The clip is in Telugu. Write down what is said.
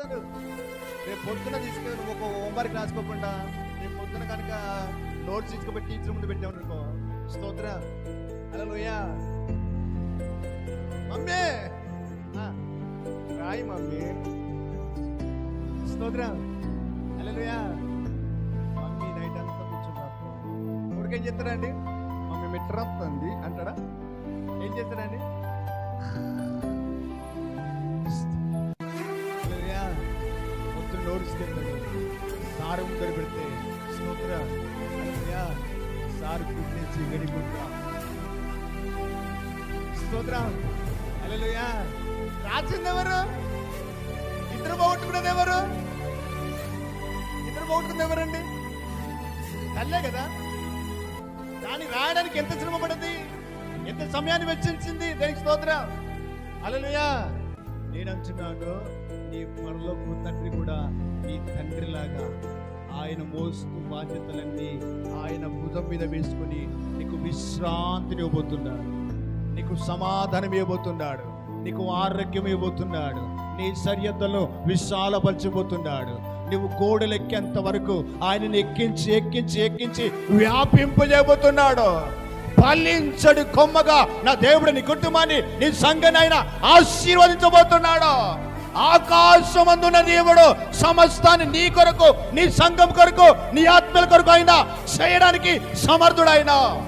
రేపు పొద్దున తీసుకెళ్ళి నువ్వు ఒక హోంవర్క్ రాసుకోకుండా రేపు పొద్దున కనుక నోట్స్ తీసుకుపోయి టీచర్ ముందు పెట్టావు అనుకో. స్తోత్ర. అలా లోయా మమ్మీ రాయి మమ్మీ. స్తోత్ర. అలా లోయా మమ్మీ నైట్ అంతా కూర్చున్నారు ఊరికేం అండి మమ్మీ మిట్రస్తుంది అంటాడా? ఏం చేస్తారండి? పొద్దున్న నోట్స్ తిన్నాడు సారు ముందర పెడితే స్తోత్ర హల్లెలూయా. సారు కుట్టేసి గడిపుట్రా స్తోత్ర హల్లెలూయా రాసింది ఎవరు ఇద్దరు పోగొట్టుకున్నది ఎవరు ఇద్దరు పోగొట్టుకున్నది ఎవరండి తల్లే కదా దాన్ని రాయడానికి ఎంత శ్రమ పడింది ఎంత సమయాన్ని వెచ్చించింది దానికి స్తోత్రం అలలుయా నేను నీ పరలోక తండ్రి కూడా నీ తండ్రిలాగా ఆయన మోస్తూ బాధ్యతలన్నీ ఆయన భుజం మీద వేసుకుని నీకు విశ్రాంతిని ఇవ్వబోతున్నాడు. నీకు సమాధానం ఇవ్వబోతున్నాడు. నీకు ఆరోగ్యం ఇవ్వబోతున్నాడు. నీ సరిహద్దులను విశాలపరచబోతున్నాడు. నువ్వు గోడలు ఎక్కేంత వరకు ఆయనని ఎక్కించి ఎక్కించి ఎక్కించి వ్యాపింపజేయబోతున్నాడు. ఫలించడు కొమ్మగా. నా దేవుడు నీ కుటుంబాన్ని నీ సంఘనైనా ఆశీర్వదించబోతున్నాడు. ఆకాశమందున్న దేవుడు సమస్తాన్ని నీ కొరకు నీ సంఘం కొరకు నీ ఆత్మల కొరకు అయినా చేయడానికి సమర్థుడైనా.